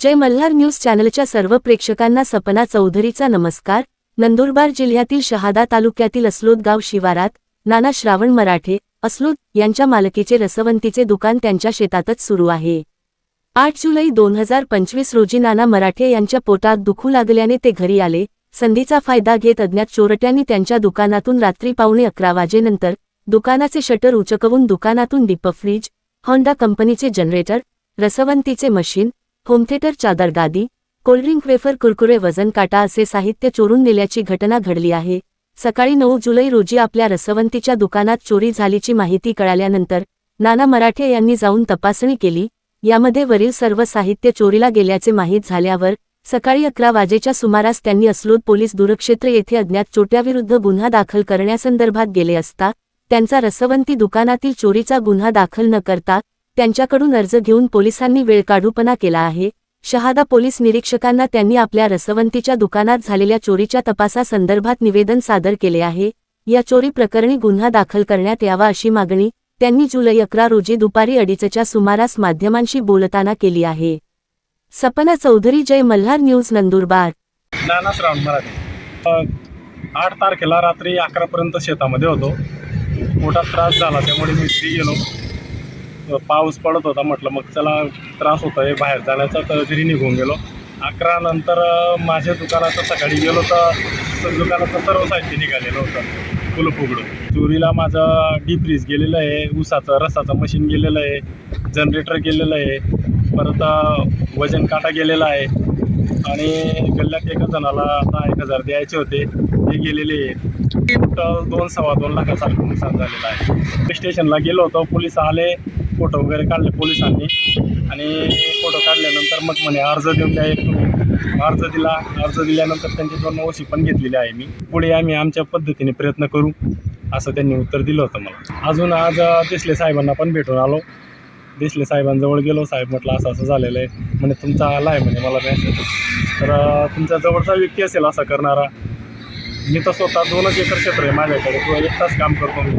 जय Malhar news चॅनलच्या सर्व प्रेक्षकांना सपना चौधरीचा नमस्कार. नंदुरबार जिल्ह्यातील शहादा तालुक्यातील अस्लोद गाव शिवारात नाना श्रावण मराठे अस्लोद यांच्या मालकीचे रसवंतीचे दुकान त्यांच्या शेतातच सुरू आहे. आठ जुलै दोन हजार पंचवीस रोजी नाना मराठे यांच्या पोटात दुखू लागल्याने ते घरी आले. संधीचा फायदा घेत अज्ञात चोरट्यांनी त्यांच्या दुकानातून रात्री पावणे अकरा वाजेनंतर दुकानाचे शटर उचकवून दुकानातून डीप फ्रीज होंडा कंपनीचे जनरेटर रसवंतीचे मशीन होमथेटर चादर गादी कोल्ड्रिंक वेफर कुरकुरे वजन काटा असे साहित्य चोरून नेल्याची घटना घडली आहे. सकाळी नऊ जुलै रोजी आपल्या रसवंतीच्या दुकानात चोरी झालीची माहिती कळाल्यानंतर नाना मराठे यांनी जाऊन तपासणी केली. यामध्ये वरील सर्व साहित्य चोरीला गेल्याचे माहीत झाल्यावर सकाळी अकरा वाजेच्या सुमारास त्यांनी असलोद पोलीस दूरक्षेत्र येथे अज्ञात चोट्याविरुद्ध गुन्हा दाखल करण्यासंदर्भात गेले असता त्यांचा रसवंती दुकानातील चोरीचा गुन्हा दाखल न करता त्यांच्याकडून अर्ज घेऊन पोलिसांनी वेळकाढूपणा केला आहे. शहादा पोलीस निरीक्षकांना त्यांनी आपल्या रसवंतीच्या दुकानात झालेल्या चोरीच्या तपासासंदर्भात निवेदन सादर केले आहे. या चोरी प्रकरणी गुन्हा दाखल करण्यात यावा अशी मागणी त्यांनी जुलै अकरा रोजी दुपारी अडीचच्या सुमारास माध्यमांशी बोलताना केली आहे. सपना चौधरी जय मल्हार न्यूज नंदुरबार. मराठी. आठ तारखेला रात्री अकरापर्यंत शेतामध्ये होतो. मोठा त्रास झाला त्यामुळे मी घरी गेलो. पाऊस पडत होता म्हटलं मग चला त्रास होता आहे बाहेर जाण्याचा तर घरी निघून गेलो. अकरा नंतर माझ्या दुकानाचं सकाळी गेलो तर दुकानाचं सर्व साहित्य निघालेलं होतं कुलूप उघडून चोरीला माझं डीप गेलेलं आहे ऊसाचं रसाचं मशीन गेलेलं आहे जनरेटर गेलेलं आहे परत वजन काटा गेलेला आहे. आणि गल्ल्यात एका जणाला आता एक हजार द्यायचे होते ते गेलेले आहेत. दोन सव्वा दोन लाखासारखं नुकसान झालेलं आहे. स्टेशनला गेलो होतो. पोलीस आले फोटो वगैरे काढले पोलिसांनी. आणि फोटो काढल्यानंतर मग म्हणे अर्ज देऊन द्या एक अर्ज दिला. अर्ज दिल्यानंतर त्यांची दोन ओशी पण घेतलेली आहे मी. पुढे आम्ही आमच्या पद्धतीने प्रयत्न करू असं त्यांनी उत्तर दिलं होतं मला. अजून आज देसले साहेबांना पण भेटून आलो. देसले साहेबांजवळ गेलो. साहेब म्हटलं असं असं झालेलं आहे. म्हणे तुमचा आला आहे म्हणे मला मॅसेज तर तुमच्या जवळचा व्यक्ती असेल असं करणारा. मी तर स्वतः दोनच एकर क्षेत्र आहे माझ्याकडे. तो एक तास काम करतो मी.